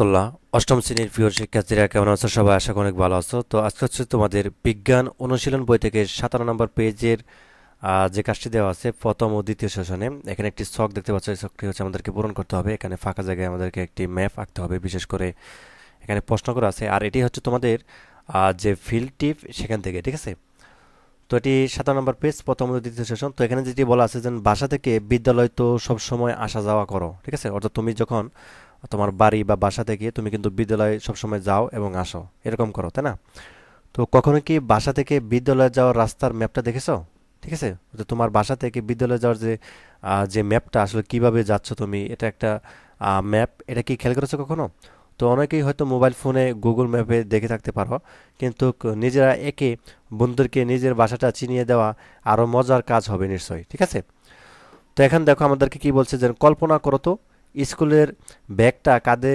রহমতুল্লাহ, অষ্টম শ্রেণির প্রিয় শিক্ষার্থীরা কেমন আছো? সবাই আশা অনেক ভালো আছো। তো আজকে হচ্ছে তোমাদের বিজ্ঞান অনুশীলন বই থেকে সাতান্ন নম্বর পেজের যে কাজটি দেওয়া আছে, প্রথম ও দ্বিতীয় সেশনে, এখানে একটি ছক দেখতে পাচ্ছ, এই ছকটি হচ্ছে আমাদেরকে পূরণ করতে হবে। এখানে ফাঁকা জায়গায় আমাদেরকে একটি ম্যাপ আঁকতে হবে, বিশেষ করে এখানে প্রশ্ন করা আছে। আর এটি হচ্ছে তোমাদের যে ফিল্ড টিপ সেখান থেকে, ঠিক আছে? তো এটি সাতান্ন নম্বর পেজ প্রথম দ্বিতীয় সেশন তো এখানে যেটি বলা আছে যে বাসা থেকে বিদ্যালয় তো সব সময় আসা যাওয়া করো, ঠিক আছে? অর্থাৎ তুমি যখন তোমার বাড়ি বা বাসা থেকে তুমি কিন্তু বিদ্যালয়ে সবসময় যাও এবং আসো, এরকম করো, তাই না? তো কখনো কি বাসা থেকে বিদ্যালয়ে যাওয়ার রাস্তার ম্যাপটা দেখেছ? ঠিক আছে? তো তোমার বাসা থেকে বিদ্যালয়ে যাওয়ার যে যে ম্যাপটা আসলে কীভাবে যাচ্ছ তুমি, এটা একটা ম্যাপ। এটা কি খেয়াল করেছ কখনো? তো অনেকেই হয়তো মোবাইল ফোনে গুগল ম্যাপে দেখে থাকতে পারো। কিন্তু নিজেরা একে বন্ধুদেরকে নিজের বাসাটা চিনিয়ে দেওয়া আরও মজার কাজ হবে নিশ্চয়ই, ঠিক আছে? তো এখন দেখো আমাদেরকে কি বলছে যে, কল্পনা করো তো, স্কুলের ব্যাগটা কাঁধে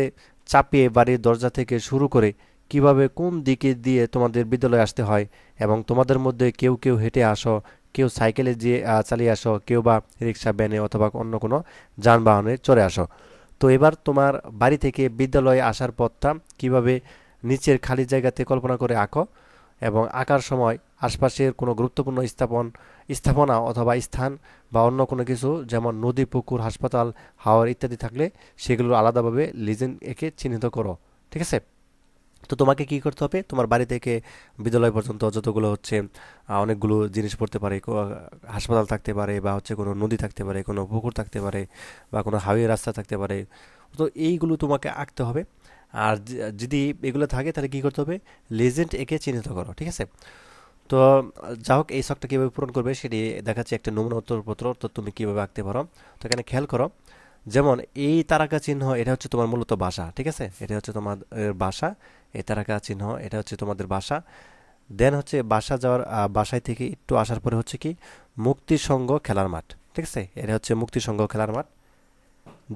চাপিয়ে বাড়ির দরজা থেকে শুরু করে কীভাবে কোন দিকে দিয়ে তোমাদের বিদ্যালয়ে আসতে হয় এবং তোমাদের মধ্যে কেউ কেউ হেঁটে আসো, কেউ সাইকেলে যেয়ে চালিয়ে আসো, কেউ বা রিক্সা, ভ্যানে অথবা অন্য কোনো যানবাহনে চড়ে আসো? তো এবার তোমার বাড়ি থেকে বিদ্যালয়ে আসার পথটা কীভাবে নিচের খালি জায়গাতে কল্পনা করে আঁকো এবং আঁকার সময় আশপাশের কোনো গুরুত্বপূর্ণ স্থাপন, স্থাপনা অথবা স্থান বা অন্য কোনো কিছু, যেমন নদী, পুকুর, হাসপাতাল হাওয়ার ইত্যাদি থাকলে সেগুলো আলাদাভাবে লিজেন একে চিহ্নিত করো, ঠিক আছে? তো তোমাকে কি করতে হবে? তোমার বাড়ি থেকে বিদ্যালয় পর্যন্ত যতগুলো হচ্ছে অনেকগুলো জিনিস পড়তে পারে হাসপাতাল থাকতে পারে বা হচ্ছে কোনো নদী থাকতে পারে, কোনো পুকুর থাকতে পারে বা কোনো হাইওয়ে রাস্তা থাকতে পারে। তো এইগুলো তোমাকে আঁকতে হবে। আর যদি এগুলো থাকে তাহলে কি করতে হবে? লেজেন্ড একে চিহ্নিত করো, ঠিক আছে? তো, যা হোক, এই শখটা কীভাবে পূরণ করবে সেটি দেখাচ্ছে একটা নমুনা উত্তরপত্র, তো তুমি কীভাবে আঁকতে পারো। তো এখানে খেয়াল করো যেমন এই তারকা চিহ্ন, এটা হচ্ছে তোমার মূলত বাসা, ঠিক আছে? এটা হচ্ছে তোমার বাসা, এই তারকা চিহ্ন, এটা হচ্ছে তোমাদের বাসা। দেন হচ্ছে বাসা যাওয়ার বাসায় থেকে একটু আসার পরে হচ্ছে কি? মুক্তি সংঘ খেলার মাঠ, ঠিক আছে? এটা হচ্ছে মুক্তি খেলার মাঠ।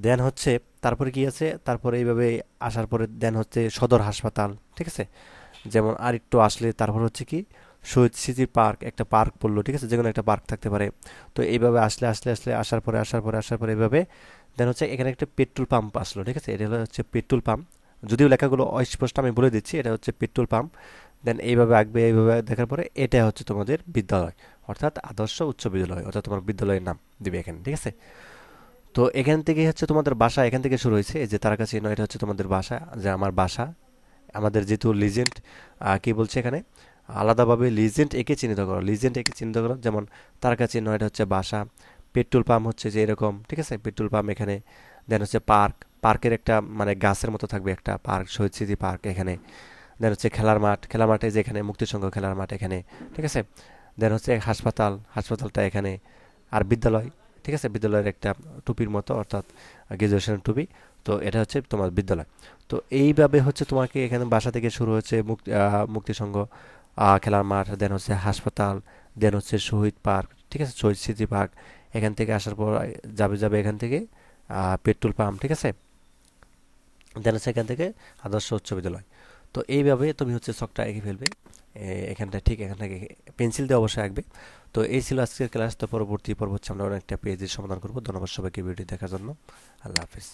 দেন হচ্ছে, তারপরে কি আছে? তারপরে এইভাবে আসার পরে দেন হচ্ছে সদর হাসপাতাল, ঠিক আছে? যেমন আর একটু আসলে তারপর হচ্ছে কি? শহীদ স্মৃতি পার্ক, একটা পার্ক পড়ল, ঠিক আছে? যে কোনো একটা পার্ক থাকতে পারে। তো এইভাবে আসলে আসলে আসলে আসার পরে আসার পরে আসার পরে এইভাবে দেন হচ্ছে এখানে একটা পেট্রোল পাম্প আসলো, ঠিক আছে? এটা হচ্ছে পেট্রোল পাম্প যদিও লেখাগুলো অস্পষ্ট, আমি বলে দিচ্ছি, এটা হচ্ছে পেট্রোল পাম্প দেন এইভাবে আঁকবে, এইভাবে দেখার পরে এটা হচ্ছে তোমাদের বিদ্যালয়, অর্থাৎ আদর্শ উচ্চ বিদ্যালয়, অর্থাৎ তোমার বিদ্যালয়ের নাম দিবে এখানে, ঠিক আছে? তো এখান থেকে হচ্ছে তোমাদের বাসা এখান থেকে শুরু হয়েছে। যে তার কাছে নয় এটা হচ্ছে তোমাদের বাসা, যে আমার বাসা। আমাদের যেহেতু লিজেন্ড কি বলছে এখানে? আলাদাভাবে লিজেন্ড একে চিহ্নিত করো লিজেন্ড একে চিহ্নিত করো। যেমন তার কাছে নয় এটা হচ্ছে বাসা। পেট্রোল পাম্প হচ্ছে যে এরকম, ঠিক আছে? পেট্রোল পাম্প এখানে, দেন হচ্ছে পার্ক, পার্কের একটা মানে গাছের মতো থাকবে একটা পার্ক, শহীদ স্মৃতি পার্ক এখানে। দেন হচ্ছে খেলার মাঠ, খেলার মাঠে যে এখানে মুক্তিসংঘ খেলার মাঠ এখানে, ঠিক আছে? দেন হচ্ছে হাসপাতাল, হাসপাতালটা এখানে। আর বিদ্যালয়, ঠিক আছে? বিদ্যালয়ের একটা টুপির মতো, অর্থাৎ গ্রাজুয়েশনের টুপি। তো এটা হচ্ছে তোমার বিদ্যালয়। তো এইভাবে হচ্ছে তোমাকে এখানে বাসা থেকে শুরু হচ্ছে মুক্তি মুক্তিসংঘ খেলার মাঠ, দেন হচ্ছে হাসপাতাল, দেন হচ্ছে শহীদ পার্ক, ঠিক আছে? শহীদ স্মৃতি পার্ক। এখান থেকে আসার পর যাবে যাবে এখান থেকে পেট্রোল পাম্প, ঠিক আছে? দেন সেখান থেকে আদর্শ উচ্চ বিদ্যালয়। তো এইভাবে তুমি হচ্ছে সকটা এঁকে ফেলবে। এখানটা ঠিক এখান থেকে পেন্সিল দিয়ে অবশ্যই আঁকবে। তো এই ছিল আজকের ক্লাস। তো পরবর্তী পর্ব হচ্ছে আমরা অনেকটা পেজের সমাধান করব। ধন্যবাদ সবাইকে ভিডিও দেখার জন্য। আল্লাহ হাফিজ।